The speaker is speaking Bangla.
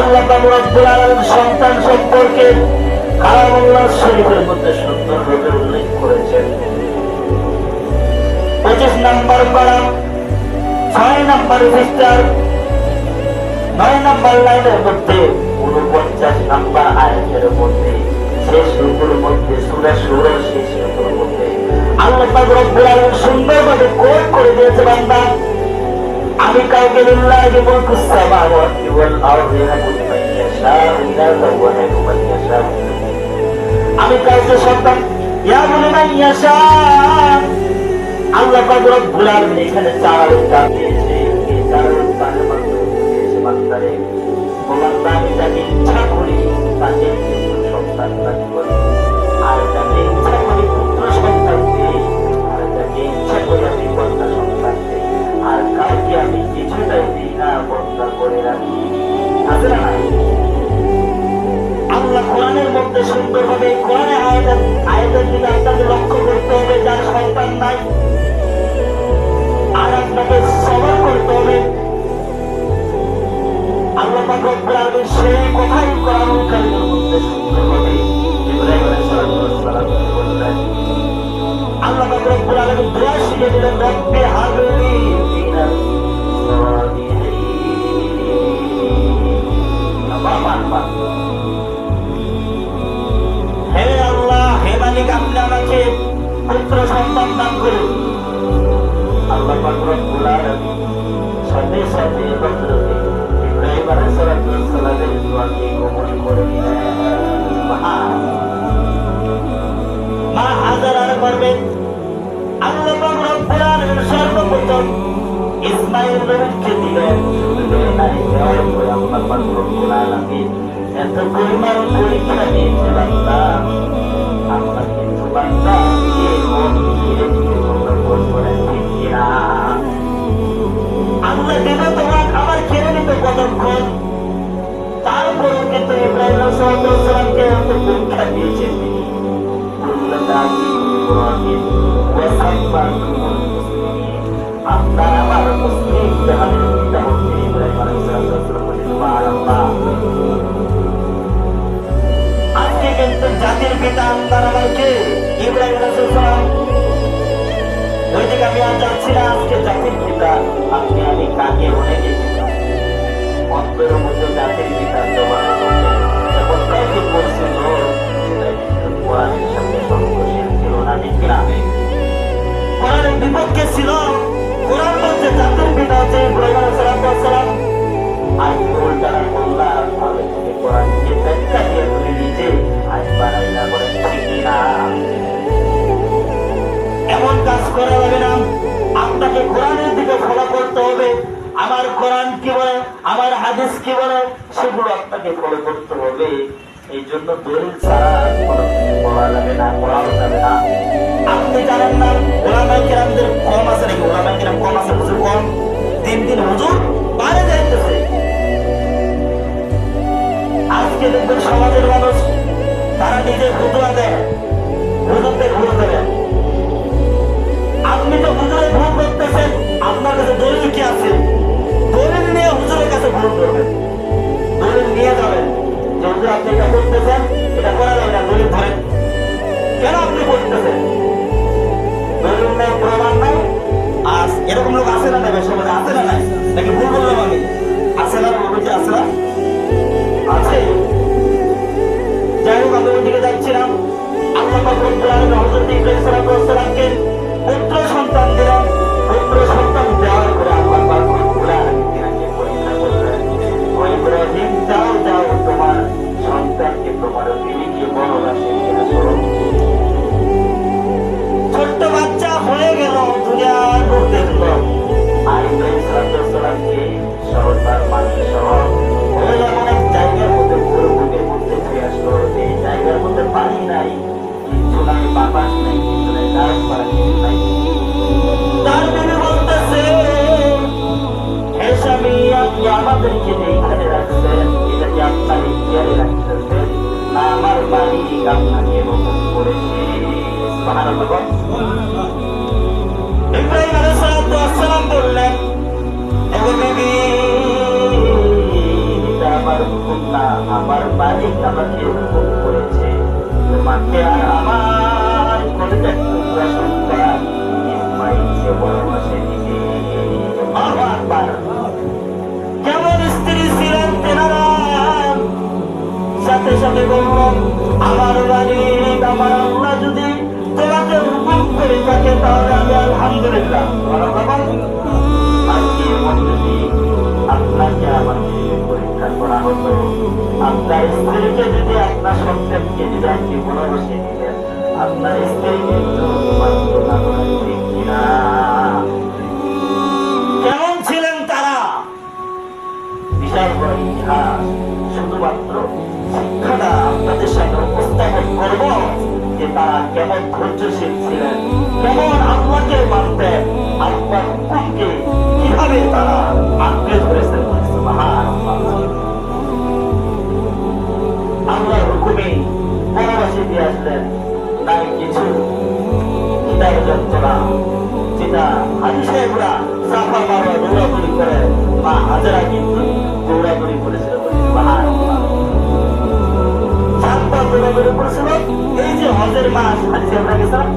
আল্লাহ রব্বুল আলামিন সন্তান সম্পর্কে কালামুল্লাহ আল্লাহ সুন্দরভাবে কোট করে দিয়েছে বান্দা। আমি কাউকে লিল্লাহি মুলকু সামাওয়াতি ওয়াল আরদি ইয়াহদি মান ইয়াশাউ ইনাথা ওয়া ইয়াহদি মান ইয়াশাউ আমি কাউকে সন্তান, ইয়া বলে মান ইয়াশা। আল্লাহ পাক রব্বুল এখানে চার উত্তর দিয়েছে, এই চার উত্তরের মাধ্যমে দিয়েছে বান্দারে। ও বান্দা আমি আছে না আল্লাহ মধ্যে সুন্দরভাবে কোরআনে আয়াতের আয়াতের দিকে আপনাকে লক্ষ্য করতে হবে, যার সন্তান নাই। আর আপনাকে সবর করতে হবে। আল্লাহ পাক রব্বুল আলামিন সেই কথাই কোরআনুল কারীমের মধ্যে সুন্দরভাবে ইব্রাহিম আলাইহিস সালাম দিলেন, রব্বি হাবলি বাবা হে আল্লাহ, হে মালিক, আপনি আমাকে পুত্র সন্তান দান করুন। আল্লাহ পাক রব্বুল আলামিন সাথে সাথে হযরত ইব্রাহিম আলাইহিস সালামের দোয়াকে কবুল করে মা হাজার আর করবেন আল্লাহ পাক রব্বুল সর্বপ্রথম ইসমাইল নবীকে দিলেন আল্লাহ পাক রব্বুল আলামিন এত পরিমাণ পরীক্ষা নিয়েছে বান্দা আল্লাহ কিন্তু বান্দা আল্লাহ দেবে তোমার খাবার খেয়ে নিতে কতক্ষণ তারপরেও কিন্তু ইব্রাহিম সালামকে এত পরীক্ষা দিয়েছেন তিনি আপনার জাতির পিতা আপনার আমার কে ইব্রাহিম রাসুলাম ওইদিকে আমি আর যাচ্ছি না, আজকে জাতির পিতা। আপনি আমি কাকে মনে গেছি অন্তরের মধ্যে জাতির পিতা জমা। বলে সেগুলো আপনাকে ফলো করতে হবে, এই জন্য দলিল ছাড়া বলা যাবে না পড়াও যাবে না। আপনি জানেন না ওলামাই কিরামদের কম আছে নাকি? ওলামাই কিরাম কম আছে, হুজুর কম। দিন দিন হুজুর বাইরে যাইতেছে। আজকে দেখবেন সমাজের মানুষ, তারা নিজে হুদুয়া দেয়। আপনি এটা করতেছেন এটা করা যাবে না দলিল ধরেন। কেন আপনি করতেছেন দলিল নেই প্রমাণ নাই। আর এরকম লোক আছে না নাই? বেশি আছে না নাই? নাই নাই বাতাস নাই কিছু নাই আমার মালিক আমার করেছে তোমাকে আর আমার কলিজার টুকরা সন্তান ইসমাইলকে বনবাসে দিবে আল্লাহু আকবার। কেমন স্ত্রী ছিলেন তেনারা সাথে সাথে বললাম আমার বাড়ি আমার আল্লাহ আলহামদুলিল্লাহ আপনাকে করা আপনার স্ত্রীকে যদি আপনার সন্তানকে যদি আপনি ভালোবাসে দিলেন আপনার কিনা? কেমন ছিলেন তারা? বিশাল বড় ইতিহাস শুধুমাত্র শিক্ষাটা আপনাদের সামনে উপস্থাপন করব যে তারা কেমন ধৈর্যশীল ছিলেন, কেমন আত্মাকে মানতেন আত্মার হুকুমকে কীভাবে তারা আঁকড়ে ধরেছেন। সাহেবরা সাফা বাবা দৌড়াদৌড়ি করে, মা হাজারা কিন্তু দৌড়াদৌড়ি করেছিল সাতবার দৌড়াদৌড়ি করেছিল? এই যে হজের মাস আজকে আমরা গেছিলাম